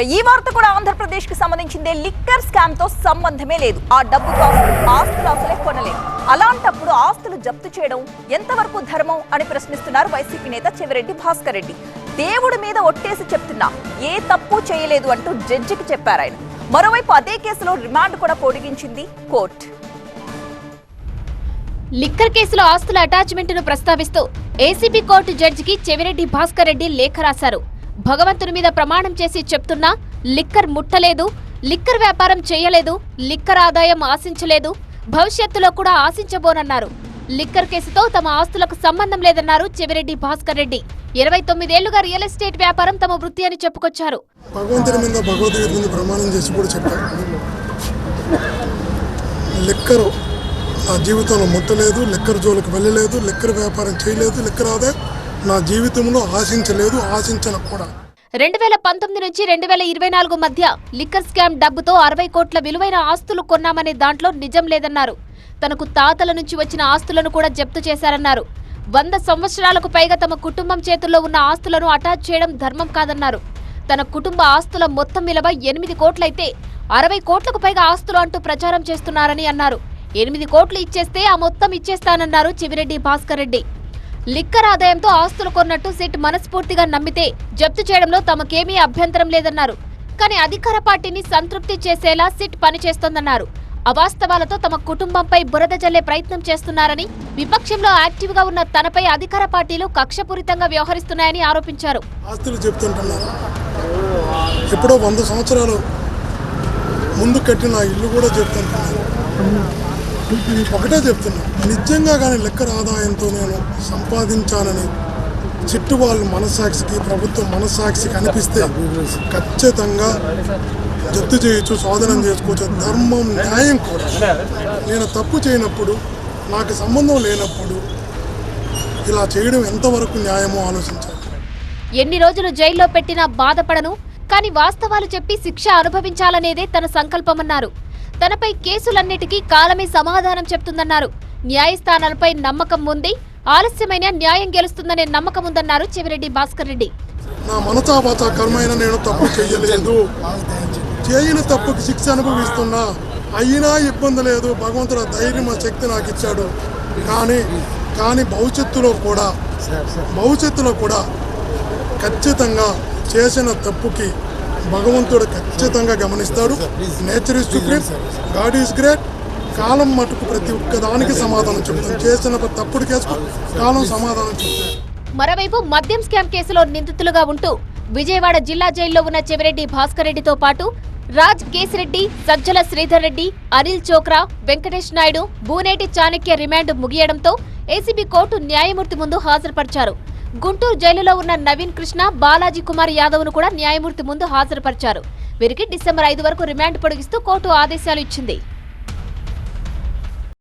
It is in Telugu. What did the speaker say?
ఈ వార్త కూడా ఆంధ్రప్రదేశ్కి సంబంధించిందే. లిక్కర్ స్కామ్తో సంబంధమే లేదు. ఆ డబ్బు ఆస్తులు అసలే కొనలేదు. అలాంటప్పుడు ఆస్తులు జప్తు చేయడం ఎంతవరకు ధర్మం అని ప్రశ్నిస్తున్నారు వైసీపీ నేత చెవిరెడ్డి భాస్కర్ రెడ్డి. దేవుడి మీద ఒట్టేసి చెప్తున్నా ఏ తప్పు చేయలేదు అంటూ జడ్జికి చెప్పారు ఆయన. మరోవైపు అదే కేసులో రిమాండ్ కూడా పొడిగించింది కోర్టు. లిక్కర్ కేసులో ఆస్తుల అటాచ్మెంట్ను ప్రస్తావిస్తూ ఏసీబీ కోర్టు జడ్జికి చెవిరెడ్డి భాస్కర్ రెడ్డి లేఖ రాశారు. భగవంతుని మీద ప్రమాణం చేసి చెప్తున్నా లిక్కర్ ముట్టలేదు లిక్కర్ వ్యాపారం చేయలేదు లిక్కర్ ఆదాయం ఆశించలేదు భవిష్యత్తులో కూడా ఆశించబోనన్నారు. లిక్కర్ కేసుతో తమ ఆస్తులకు సంబంధం లేదన్నారు చెవిరెడ్డి భాస్కర్ రెడ్డి. ఇరవై తొమ్మిదేళ్ళుగా రియల్ ఎస్టేట్ వ్యాపారం తమ వృత్తి అని చెప్పుకొచ్చారు. భగవంతుని మీద భగవద్గీత మీద ప్రమాణం చేసి కూడా చెప్పారు. లిక్కరు నా జీవితంలో ముట్టలేదు లిక్కర్ జోలికి వెళ్ళలేదు లిక్కర్ వ్యాపారం చేయలేదు లిక్కర్ ఆదాయం నా జీవితంలో ఆశించలేదు ఆశించను కూడా రెండు వేల పంతొమ్మిది నుంచి రెండు వేల ఇరవై నాలుగు మధ్య లిక్కర్ స్కామ్ డబ్బుతో అరవై కోట్ల విలువైన ఆస్తులు కొన్నామనే దాంట్లో నిజం లేదన్నారు. తనకు తాతల నుంచి వచ్చిన ఆస్తులను కూడా జప్తు చేశారన్నారు. వంద సంవత్సరాలకు పైగా తమ కుటుంబం చేతుల్లో ఉన్న ఆస్తులను అటాచ్ చేయడం ధర్మం కాదన్నారు. తన కుటుంబ ఆస్తుల మొత్తం విలువ ఎనిమిది కోట్లయితే అరవై కోట్లకు పైగా ఆస్తులు అంటూ ప్రచారం చేస్తున్నారని అన్నారు. ఎనిమిది కోట్లు ఇచ్చేస్తే ఆ మొత్తం ఇచ్చేస్తానన్నారు చివిరెడ్డి భాస్కర్ రెడ్డి. లిక్కర్ ఆదాయంతో ఆస్తులు కొన్నట్టు సిట్ మనస్ఫూర్తిగా నమ్మితే జప్తు చేయడంలో తమకేమీ అభ్యంతరం లేదన్నారు. కానీ అధికార పార్టీని సంతృప్తి చేసేలా సిట్ పనిచేస్తోందన్నారు. అవాస్తవాలతో తమ కుటుంబంపై బురద జల్లే ప్రయత్నం చేస్తున్నారని విపక్షంలో యాక్టివ్గా ఉన్న తనపై అధికార పార్టీలు కక్షపూరితంగా వ్యవహరిస్తున్నాయని ఆరోపించారు. ఆస్తులు చెప్తుంటున్నారు. ఎప్పుడో వంద సంవత్సరాలు ముందు కట్టిన ఇల్లు కూడా చెప్తుంటున్నారు. ఒకటే చెప్తున్నా. నిజంగా కానీ లెక్కర ఆదాయంతో నేను సంపాదించానని చిట్టు వాళ్ళ మనస్సాక్షికి ప్రభుత్వం మనస్సాక్షికి అనిపిస్తే ఖచ్చితంగా జప్తు చేయొచ్చు శోధనం చేసుకోవచ్చు. ధర్మం న్యాయం కూడా. నేను తప్పు చేయనప్పుడు నాకు సంబంధం లేనప్పుడు ఇలా చేయడం ఎంతవరకు న్యాయమో ఆలోచించాలి. ఎన్ని రోజులు జైల్లో పెట్టినా బాధపడను కానీ వాస్తవాలు చెప్పి శిక్ష అనుభవించాలనేదే తన సంకల్పమన్నారు. తనపై కేసులన్నిటికీ కాలమే సమాధానం చెప్తుందన్నారు. న్యాయస్థానాలపై నమ్మకం ఉంది. ఆలస్యమైన న్యాయం గెలుస్తుందనే నమ్మకం ఉందన్నారు చెవిరెడ్డి భాస్కర్ రెడ్డి. నా మనసావాచ కర్మైన నేను తప్పు చేయలేదు చేయని తప్పుకి శిక్ష అనుభవిస్తున్నా అయినా ఇబ్బంది లేదు. భగవంతుడు ధైర్యం ఆ శక్తి నాకు ఇచ్చాడు. కానీ కానీ భవిష్యత్తులో కూడా భవిష్యత్తులో కూడా ఖచ్చితంగా చేసిన తప్పుకి భగవంతుడు ఖచ్చితంగా గమనిస్తాడు. Nature is supreme god is great కాలం మటుకు ప్రతి ఒక్క దానికి సమాధానం చెప్తాం చేసిన తప్పుడు కేసుకు కాలం సమాధానం చెప్తాం మరోవైపు మద్యం స్కామ్ కేసులో నిందితులుగా ఉంటూ విజయవాడ జిల్లా జైల్లో ఉన్న చెవిరెడ్డి భాస్కర్ రెడ్డితో పాటు రాజ్ కేసిరెడ్డి సజ్జల శ్రీధర్ రెడ్డి అనిల్ చోక్రా వెంకటేష్ నాయుడు బూనేటి చాణక్య రిమాండ్ ముగియడంతో ఏసీబీ కోర్టు న్యాయమూర్తి ముందు హాజరుపరిచారు. గుంటూరు జైలులో ఉన్న నవీన్ కృష్ణ బాలాజీ కుమార్ యాదవ్ను కూడా న్యాయమూర్తి ముందు హాజరుపరిచారు. వీరికి డిసెంబర్ ఐదు వరకు రిమాండ్ పొడిగిస్తూ కోర్టు ఆదేశాలు ఇచ్చింది.